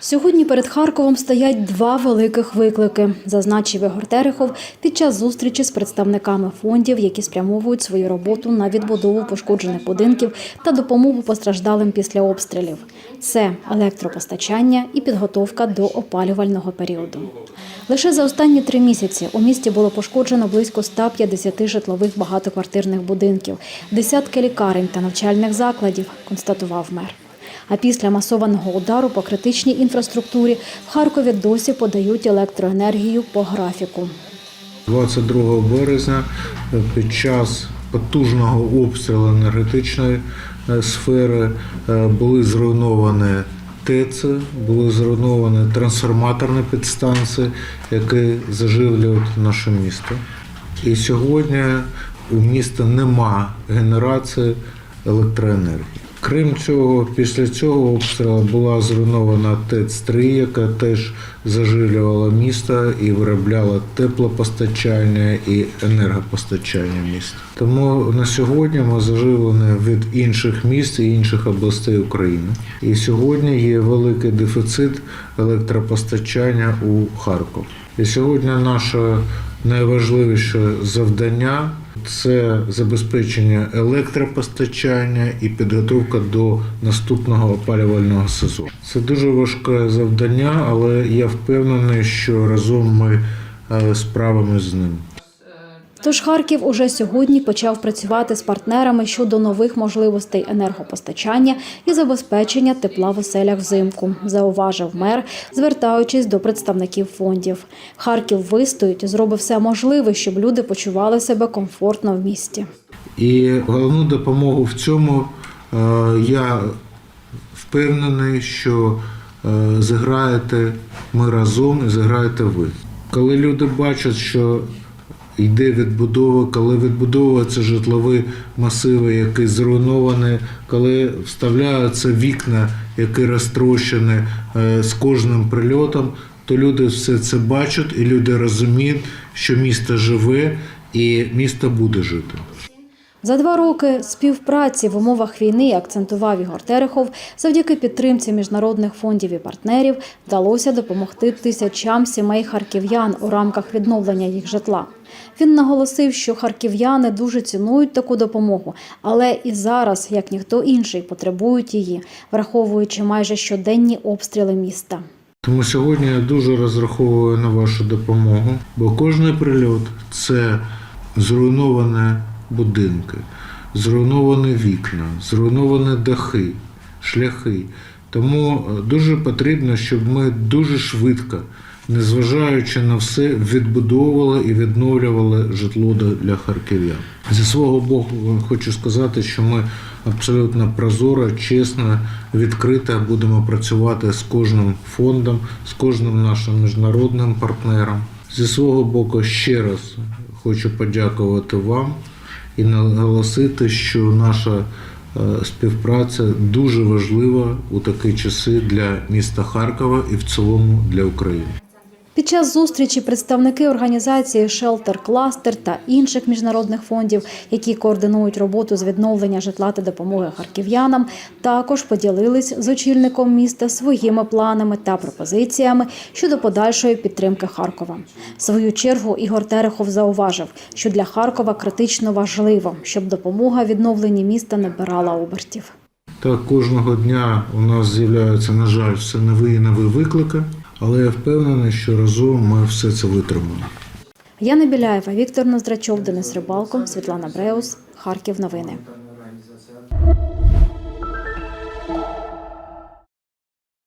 Сьогодні перед Харковом стоять два великих виклики, зазначив Ігор Терехов під час зустрічі з представниками фондів, які спрямовують свою роботу на відбудову пошкоджених будинків та допомогу постраждалим після обстрілів. Це електропостачання і підготовка до опалювального періоду. Лише за останні три місяці у місті було пошкоджено близько 150 житлових багатоквартирних будинків, десятки лікарень та навчальних закладів, констатував мер. А після масованого удару по критичній інфраструктурі в Харкові досі подають електроенергію по графіку. 22 березня під час потужного обстрілу енергетичної е, сфери е, були зруйновані ТЕЦ, були зруйновані трансформаторні підстанції, які заживлюють наше місто. І сьогодні у міста нема генерації електроенергії. Крім цього, після цього обстрілу була зруйнована ТЕЦ-3, яка теж заживлювала місто і виробляла теплопостачання і енергопостачання міста. Тому на сьогодні ми заживлені від інших міст і інших областей України. І сьогодні є великий дефіцит електропостачання у Харків. І сьогодні наше найважливіше завдання це забезпечення електропостачання і підготовка до наступного опалювального сезону. Це дуже важке завдання, але я впевнений, що разом ми справимося з ним. Тож Харків уже сьогодні почав працювати з партнерами щодо нових можливостей енергопостачання і забезпечення тепла в оселях взимку, зауважив мер, звертаючись до представників фондів. Харків вистоїть, зробить все можливе, щоб люди почували себе комфортно в місті. І головну допомогу в цьому е, я впевнений, що е, зіграєте ми разом і зіграєте ви. Коли люди бачать, що йде відбудова, коли відбудовуються житлові масиви, які зруйновані, коли вставляються вікна, які розтрощені е, з кожним прильотом, то люди все це бачать і люди розуміють, що місто живе і місто буде жити. За два роки співпраці в умовах війни, акцентував Ігор Терехов, завдяки підтримці міжнародних фондів і партнерів вдалося допомогти тисячам сімей харків'ян у рамках відновлення їх житла. Він наголосив, що харків'яни дуже цінують таку допомогу, але і зараз, як ніхто інший, потребують її, враховуючи майже щоденні обстріли міста. Тому сьогодні я дуже розраховую на вашу допомогу, бо кожний прильот це зруйновані будинки, зруйновані вікна, зруйновані дахи, шляхи. Тому е, дуже потрібно, щоб ми дуже швидко, незважаючи на все, відбудовували і відновлювали житло для харків'ян. Зі свого боку хочу сказати, що ми абсолютно прозоро, чесно, відкрито будемо працювати з кожним фондом, з кожним нашим міжнародним партнером. Зі свого боку, ще раз хочу подякувати вам і наголосити, що наша е, співпраця дуже важлива у такі часи для міста Харкова і в цілому для України. Під час зустрічі представники організації Shelter Cluster та інших міжнародних фондів, які координують роботу з відновлення житла та допомоги харків'янам, також поділились з очільником міста своїми планами та пропозиціями щодо подальшої підтримки Харкова. В свою чергу Ігор Терехов зауважив, що для Харкова критично важливо, щоб допомога відновленні міста набирала обертів. Так, кожного дня у нас з'являються, на жаль, все нові і нові виклики, але я впевнений, що разом ми все це витримаємо. Яна Біляєва, Віктор Ноздрачов, Денис Рибалко, Світлана Бреус, Харків. Новини.